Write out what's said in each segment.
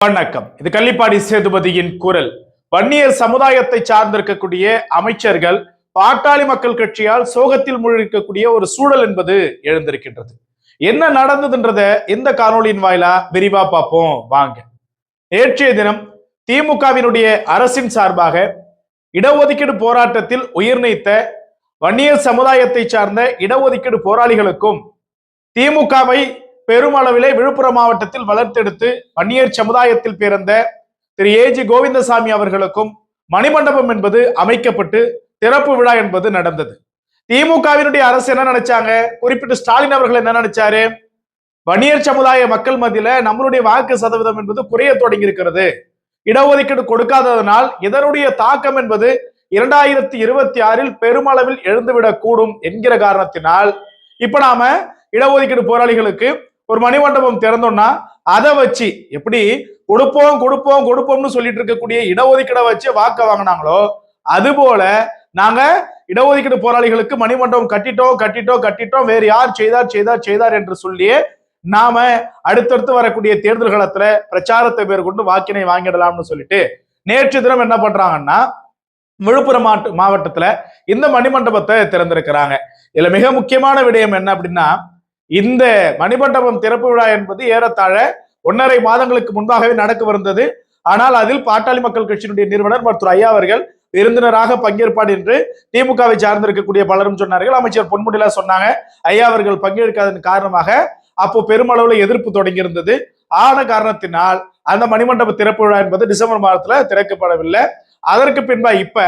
வணக்கம். இது கள்ளிப்பாடி சேதுபதியின் குரல். வன்னியர் சமுதாயத்தை சார்ந்திருக்கக்கூடிய அமைச்சர்கள் பாட்டாளி மக்கள் கட்சியால் சோகத்தில் முழுக்கக்கூடிய ஒரு சூழல் என்பது எழுந்திருக்கின்றது. என்ன நடந்ததுன்றத இந்த காணொளியின் வாயிலா விரிவா பார்ப்போம். வாங்க. நேற்றைய தினம் திமுகவினுடைய அரசின் சார்பாக இடஒதுக்கீடு போராட்டத்தில் உயிர் நீத்த வன்னியர் சமுதாயத்தை சார்ந்த இடஒதுக்கீடு போராளிகளுக்கும் திமுகவை பெருமளவிலே விழுப்புரம் மாவட்டத்தில் வளர்த்தெடுத்து வன்னியர் சமுதாயத்தில் பிறந்த திரு ஏஜி கோவிந்தசாமி அவர்களுக்கும் மணிமண்டபம் என்பது அமைக்கப்பட்டு திறப்பு விழா என்பது நடந்தது. திமுகவினுடைய அரசு என்ன நினைச்சாங்க? குறிப்பிட்டு ஸ்டாலின் அவர்கள் என்ன நினைச்சாரு? வன்னியர் சமுதாய மக்கள் மத்தியில நம்மளுடைய வாக்கு சதவீதம் என்பது குறைய தொடங்கி இருக்கிறது இடஒதுக்கீடு கொடுக்காததனால் இதனுடைய தாக்கம் என்பது இரண்டாயிரத்தி இருபத்தி ஆறில் பெருமளவில் எழுந்துவிடக் கூடும் என்கிற காரணத்தினால் இப்ப நாம இடஒதுக்கீடு போராளிகளுக்கு ஒரு மணிமண்டபம் திறந்தோம்னா அதை வச்சு எப்படி கொடுப்போம் கொடுப்போம் கொடுப்போம்னு சொல்லிட்டு இருக்கக்கூடிய இடஒதுக்கீடை வச்சு வாக்க வாங்கினாங்களோ அது போல நாங்க இடஒதுக்கீடு போராளிகளுக்கு மணிமண்டபம் கட்டிட்டோம் கட்டிட்டோம் கட்டிட்டோம் வேறு யார் செய்தார் செய்தார் செய்தார் என்று சொல்லி நாம அடுத்தடுத்து வரக்கூடிய தேர்தல் காலத்துல பிரச்சாரத்தை மேற்கொண்டு வாக்கினை வாங்கிடலாம்னு சொல்லிட்டு நேற்று தினம் என்ன பண்றாங்கன்னா விழுப்புரம் மாவட்ட மாவட்டத்துல இந்த மணிமண்டபத்தை திறந்திருக்கிறாங்க. இதுல மிக முக்கியமான விடயம் என்ன அப்படின்னா இந்த மணிமண்டபம் திறப்பு விழா என்பது ஏறத்தாழ ஒன்னரை மாதங்களுக்கு முன்பாகவே நடக்க ஆனால் அதில் பாட்டாளி மக்கள் கட்சியினுடைய நிறுவனர் மருத்துவர் ஐயா அவர்கள் விருந்தினராக பங்கேற்பார் என்று திமுகவை சார்ந்திருக்கக்கூடிய பலரும் சொன்னார்கள். அமைச்சர் பொன்முடிலா சொன்னாங்க ஐயா அவர்கள் பங்கேற்காதன் காரணமாக அப்போ பெருமளவுல எதிர்ப்பு தொடங்கி இருந்தது ஆன காரணத்தினால் அந்த மணிமண்டப திறப்பு விழா என்பது டிசம்பர் மாதத்துல திறக்கப்படவில்லை. அதற்கு பின்பா இப்ப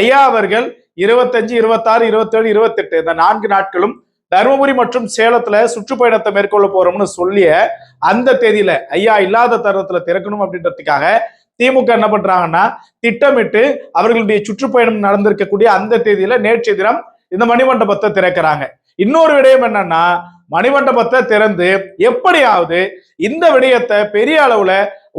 ஐயா அவர்கள் இருபத்தஞ்சு இருபத்தாறு இருபத்தேழு இருபத்தெட்டு இந்த நான்கு நாட்களும் தருமபுரி மற்றும் சேலத்துல சுற்றுப்பயணத்தை மேற்கொள்ள போறோம்னு சொல்லிய அந்த தேதியில ஐயா இல்லாத தருணத்துல திறக்கணும் அப்படின்றதுக்காக திமுக என்ன பண்றாங்கன்னா திட்டமிட்டு அவர்களுடைய சுற்றுப்பயணம் நடந்திருக்கக்கூடிய அந்த தேதியில நேற்றைய தினம் இந்த மணிமண்டபத்தை திறக்கிறாங்க. இன்னொரு விடயம் என்னன்னா மணிமண்டபத்தை திறந்து எப்படியாவது இந்த விடயத்தை பெரிய அளவுல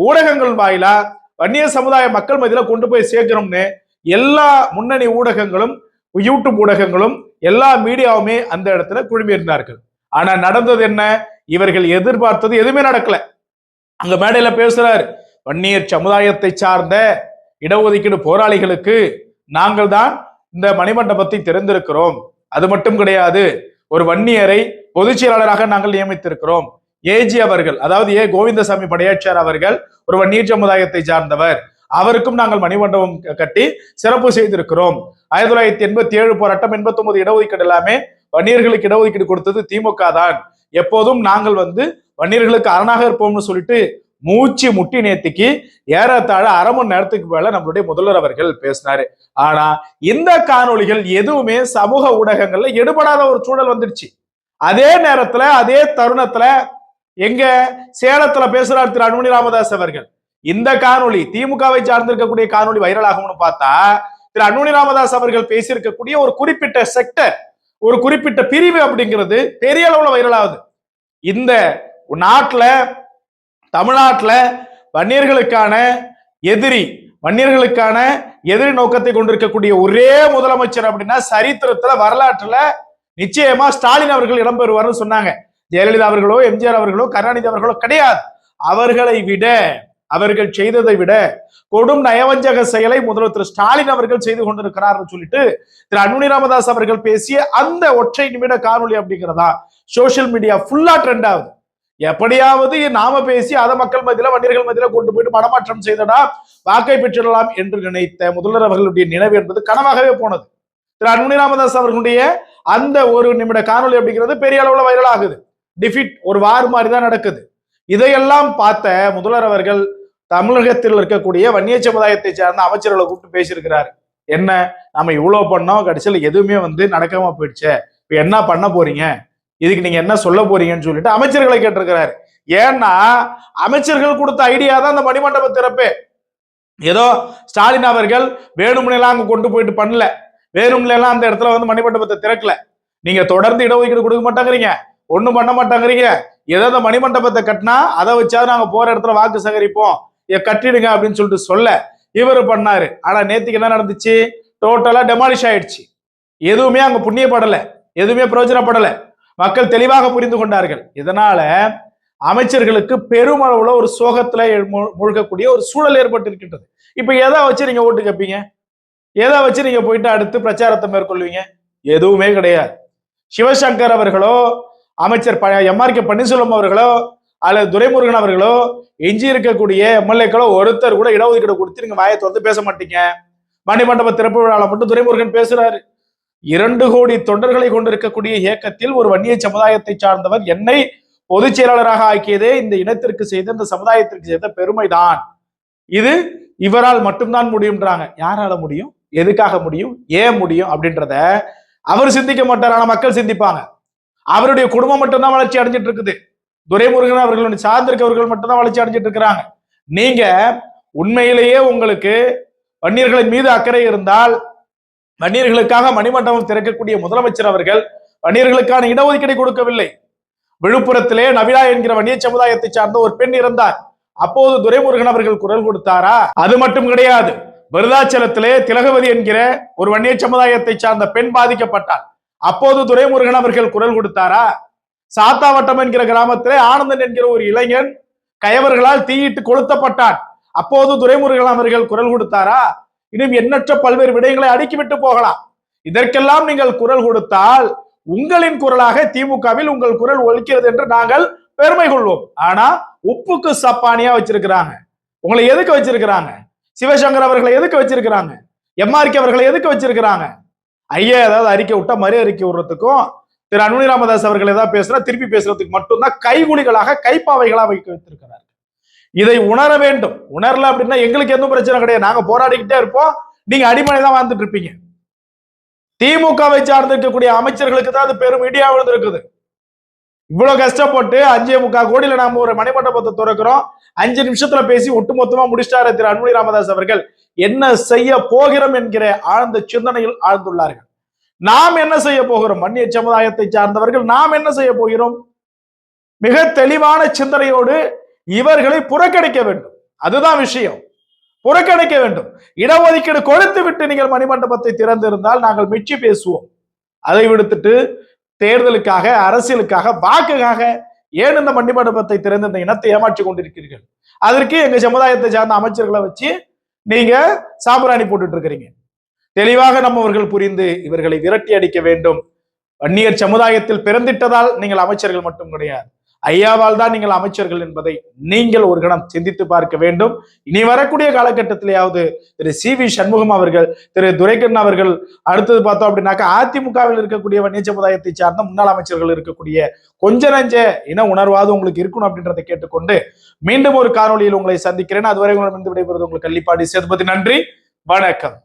ஊடகங்கள் வாயிலா வன்னிய சமுதாய மக்கள் மத்தியில கொண்டு போய் சேர்க்கணும்னு எல்லா முன்னணி ஊடகங்களும் யூடியூப் ஊடகங்களும் எல்லா மீடியாவுமே அந்த இடத்துல குழுமியிருந்தார்கள். ஆனா நடந்தது என்ன? இவர்கள் எதிர்பார்த்தது எதுவுமே நடக்கல. அங்க மேடையில பேசுறாரு வன்னியர் சமுதாயத்தை சார்ந்த இடஒதுக்கீடு போராளிகளுக்கு நாங்கள் தான் இந்த மணிமண்டபத்தை திறந்திருக்கிறோம். அது மட்டும் கிடையாது ஒரு வன்னியரை பொதுச் செயலாளராக நாங்கள் நியமித்திருக்கிறோம். ஏஜி அவர்கள் அதாவது ஏ. கோவிந்தசாமி படையாட்சியார் அவர்கள் ஒரு வன்னியர் சமுதாயத்தை சார்ந்தவர். அவருக்கும் நாங்கள் மணிமண்டபம் கட்டி சிறப்பு செய்திருக்கிறோம். ஆயிரத்தி தொள்ளாயிரத்தி எண்பத்தி ஏழு போராட்டம் எண்பத்தி ஒன்பது இடஒதுக்கீடு எல்லாமே வன்னியர்களுக்கு இடஒதுக்கீடு கொடுத்தது திமுக தான். எப்போதும் நாங்கள் வந்து வன்னியர்களுக்கு அரணாக இருப்போம்னு சொல்லிட்டு மூச்சு முட்டி நேத்திக்கு ஏறத்தாழ அரை மணி நேரத்துக்கு மேல நம்மளுடைய முதல்வர் அவர்கள் பேசினாரு. ஆனா இந்த காணொளிகள் எதுவுமே சமூக ஊடகங்கள்ல எடுபடாத ஒரு சூழல் வந்துடுச்சு. அதே நேரத்துல அதே தருணத்துல எங்க சேலத்துல பேசுறார் திரு அன்புமணி ராமதாஸ் அவர்கள். இந்த காணொலி திமுகவை சார்ந்திருக்கக்கூடிய காணொளி வைரல் ஆகும்னு பார்த்தா திரு அன்புமணி ராமதாஸ் அவர்கள் பேசியிருக்கக்கூடிய ஒரு குறிப்பிட்ட செக்டர் ஒரு குறிப்பிட்ட பிரிவு அப்படிங்கிறது பெரிய அளவுல வைரல் ஆகுது. இந்த நாட்டுல தமிழ்நாட்டுல வன்னியர்களுக்கான எதிரி வன்னியர்களுக்கான எதிரி நோக்கத்தை கொண்டிருக்கக்கூடிய ஒரே முதலமைச்சர் அப்படின்னா சரித்திரத்துல வரலாற்றுல நிச்சயமா ஸ்டாலின் அவர்கள் இடம்பெறுவார்னு சொன்னாங்க. ஜெயலலிதா அவர்களோ எம்ஜிஆர் அவர்களோ கருணாநிதி அவர்களோ கிடையாது. அவர்களை விட அவர்கள் செய்ததை விட கொடும் நயவஞ்சக செயலை முதல்வர் திரு ஸ்டாலின் அவர்கள் செய்து கொண்டிருக்கிறார் சொல்லிட்டு திரு அன்புனி ராமதாஸ் அவர்கள் பேசிய அந்த ஒற்றை நிமிட காணொலி அப்படிங்கிறதா? சோசியல் மீடியா ஃபுல்லா ட்ரெண்ட் ஆகுது. எப்படியாவது நாம பேசி அதை மக்கள் மத்தியில வண்டியர்கள் மத்தியில கொண்டு போயிட்டு மனமாற்றம் செய்தடா வாக்கை பெற்றிடலாம் என்று நினைத்த முதல்வர் அவர்களுடைய நினைவு என்பது கனவாகவே போனது. திரு அன்புனி ராமதாஸ் அவர்களுடைய அந்த ஒரு நிமிட காணொலி அப்படிங்கிறது பெரிய அளவுல வைரல் ஆகுது. டிஃபிட் ஒரு வார் மாதிரி தான் நடக்குது. இதையெல்லாம் பார்த்த முதல்வர் அவர்கள் தமிழகத்தில் இருக்கக்கூடிய வன்னிய சமுதாயத்தை சார்ந்த அமைச்சர்களை கூப்பிட்டு பேசியிருக்கிறாரு. என்ன நம்ம இவ்வளவு பண்ணோம் கடைசியில் எதுவுமே வந்து நடக்காம போயிடுச்சே. இப்ப என்ன பண்ண போறீங்க? இதுக்கு நீங்க என்ன சொல்ல போறீங்கன்னு சொல்லிட்டு அமைச்சர்களை கேட்டிருக்கிறாரு. ஏன்னா அமைச்சர்கள் கொடுத்த ஐடியா தான் அந்த மணிமண்டப திறப்பு. ஏதோ ஸ்டாலின் அவர்கள் வேணும்னெல்லாம் அங்க கொண்டு போயிட்டு பண்ணல. வேணும்னெல்லாம் அந்த இடத்துல வந்து மணிமண்டபத்தை திறக்கல. நீங்க தொடர்ந்து இடஒதுக்கீடு கொடுக்க மாட்டாங்கிறீங்க. ஒண்ணும் பண்ண மாட்டாங்கிறீங்க. ஏதோ அந்த மணிமண்டபத்தை கட்டினா அதை வச்சாவது நாங்க போற இடத்துல வாக்கு சேகரிப்போம். கட்டிடுங்க அப்படின்னு சொல்லிட்டு சொல்ல இவர் பண்ணாரு. ஆனா நேத்துக்கு என்ன நடந்துச்சு? டோட்டலா டெமாலிஷ் ஆயிடுச்சு. எதுவுமே அங்க புண்ணியப்படல. எதுவுமே பிரயோஜனப்படல. மக்கள் தெளிவாக புரிந்து கொண்டார்கள். இதனால அமைச்சர்களுக்கு பெருமளவுல ஒரு சோகத்துல மூ- மூழ்கக்கூடிய ஒரு சூழல் ஏற்பட்டு இருக்கின்றது இப்ப எதை வச்சு நீங்க ஓட்டு கேட்பீங்க எதை வச்சு நீங்க போயிட்டு அடுத்து பிரச்சாரத்தை மேற்கொள்வீங்க? எதுவுமே கிடையாது. சிவசங்கர் அவர்களோ அமைச்சர் எம்ஆர் கே. பன்னீர்செல்வம் அவர்களோ அல்லது துரைமுருகன் அவர்களோ எஞ்சி இருக்கக்கூடிய எம்எல்ஏக்களோ ஒருத்தர் கூட இடஒதுக்கீடு கொடுத்து நீங்க வாயை திறந்து பேச மாட்டீங்க. மணிமண்டப திறப்பு விழாவில் மட்டும் துரைமுருகன் பேசுறாரு. இரண்டு கோடி தொண்டர்களை கொண்டிருக்கக்கூடிய இயக்கத்தில் ஒரு வன்னிய சமுதாயத்தை சார்ந்தவர் என்னை பொதுச் செயலாளராக ஆக்கியதே இந்த இனத்திற்கு செய்த இந்த சமுதாயத்திற்கு செய்த பெருமைதான். இது இவரால் மட்டும்தான் முடியும்ன்றாங்க. யாரால முடியும்? எதுக்காக முடியும்? ஏன் முடியும்? அப்படின்றத அவர் சிந்திக்க மாட்டார். ஆனா மக்கள் சிந்திப்பாங்க. அவருடைய குடும்பம் மட்டும்தான் வளர்ச்சி அடைஞ்சிட்டு இருக்குது. துரைமுருகன் அவர்களுடைய சார்ந்திருக்கவர்கள் மட்டும்தான் வளர்ச்சி அடைஞ்சிட்டு இருக்கிறாங்க. நீங்க உண்மையிலேயே உங்களுக்கு வன்னியர்களின் மீது அக்கறை இருந்தால் வன்னியர்களுக்காக மணிமண்டபம் திறக்கக்கூடிய முதலமைச்சர் அவர்கள் வன்னியர்களுக்கான இடஒதுக்கீடு கொடுக்கவில்லை. விழுப்புரத்திலே நவிலா என்கிற வன்னிய சமுதாயத்தை சார்ந்த ஒரு பெண் இருந்தார். அப்போது துரைமுருகன் அவர்கள் குரல் கொடுத்தாரா? அது மட்டும் கிடையாது. விருதாச்சலத்திலே திலகவதி என்கிற ஒரு வன்னிய சமுதாயத்தை சார்ந்த பெண் பாதிக்கப்பட்டார் அப்போது துரைமுருகன் அவர்கள் குரல் கொடுத்தாரா? சாத்தாவட்டம் என்கிற கிராமத்திலே ஆனந்தன் என்கிற ஒரு இளைஞன் கயவர்களால் தீயிட்டு கொளுத்தப்பட்டான். அப்போது துரைமுருகன் அவர்கள் குரல் கொடுத்தாரா? இன்னும் எண்ணற்ற பல்வேறு விடயங்களை அடுக்கிவிட்டு போகலாம். இதற்கெல்லாம் நீங்கள் குரல் கொடுத்தால் உங்களின் குரலாக திமுகவில் உங்கள் குரல் ஒலிக்கிறது என்று நாங்கள் பெருமை கொள்வோம். ஆனா உப்புக்கு சப்பானியா வச்சிருக்கிறாங்க. உங்களை எதுக்கு வச்சிருக்கிறாங்க? சிவசங்கர் அவர்களை எதுக்கு வச்சிருக்கிறாங்க? எம்ஆர்கே அவர்களை எதுக்கு வச்சிருக்கிறாங்க? ஐயா ஏதாவது அறிக்கை விட்டா மறு அறிக்கை விடுறதுக்கும் திரு அன்புமணி ராமதாஸ் அவர்கள் ஏதாவது பேசுனா திருப்பி பேசுறதுக்கு மட்டும்தான் கைகுலிகளாக கைப்பாவைகளாக வைக்க வைத்திருக்கிறார் இதை உணர வேண்டும். உணரல அப்படின்னா எங்களுக்கு எதுவும் பிரச்சனை கிடையாது. நாங்க போராடிக்கிட்டே இருப்போம். நீங்க அடிமனை தான் வாழ்ந்துட்டு இருப்பீங்க. திமுகவை சார்ந்திருக்கக்கூடிய அமைச்சர்களுக்கு தான் அது பெரும் இடியா விழுந்திருக்குது. இவ்வளவு கஷ்டப்பட்டு அஞ்சே முக்கால் கோடியில நாம ஒரு மணிமண்டபத்தை திறக்கிறோம். அஞ்சு நிமிஷத்துல பேசி ஒட்டுமொத்தமா முடிச்சிட்டாரு திரு அன்புமணி ராமதாஸ் அவர்கள். என்ன செய்ய போகிறோம் என்கிற ஆழ்ந்த சிந்தனையில் ஆழ்ந்துள்ளார்கள். நாம் என்ன செய்ய போகிறோம்? வன்னிய சமுதாயத்தை சார்ந்தவர்கள் நாம் என்ன செய்ய போகிறோம்? மிக தெளிவான சிந்தனையோடு இவர்களை புறக்கணிக்க வேண்டும். அதுதான் விஷயம். புறக்கணிக்க வேண்டும். இடஒதுக்கீடு கொடுத்து விட்டு நீங்கள் மணிமண்டபத்தை திறந்திருந்தால் நாங்கள் மிச்சி பேசுவோம். அதை விடுத்துட்டு தேர்தலுக்காக அரசியலுக்காக வாக்குக்காக ஏன் இந்த மணிமண்டபத்தை திறந்து இந்த இனத்தை ஏமாற்றி கொண்டிருக்கிறீர்கள்? அதற்கு எங்க சமுதாயத்தை சார்ந்த அமைச்சர்களை வச்சு நீங்க சாம்பிராணி போட்டுட்டு இருக்கிறீங்க. தெளிவாக நம்மவர்கள் புரிந்து இவர்களை விரட்டி அடிக்க வேண்டும். வன்னியர் சமுதாயத்தில் பிறந்திட்டதால் நீங்கள் அமைச்சர்கள் மட்டும் கிடையாது. ஐயாவால் தான் நீங்கள் அமைச்சர்கள் என்பதை நீங்கள் ஒரு கணம் சிந்தித்து பார்க்க வேண்டும். இனி வரக்கூடிய காலகட்டத்திலேயாவது திரு சி வி சண்முகம் அவர்கள் திரு துரைக்கண்ணன் அவர்கள் அடுத்தது பார்த்தோம் அப்படின்னாக்கா அதிமுகவில் இருக்கக்கூடிய வன்னிய சமுதாயத்தை சார்ந்த முன்னாள் அமைச்சர்கள் இருக்கக்கூடிய கொஞ்ச நஞ்ச இன உணர்வாது உங்களுக்கு இருக்கணும் அப்படின்றத கேட்டுக்கொண்டு மீண்டும் ஒரு காணொலியில் உங்களை சந்திக்கிறேன். அதுவரை உங்களிடம் விடைபெறுவது உங்களுக்கு கள்ளிப்பாடி சேதுபதி. நன்றி. வணக்கம்.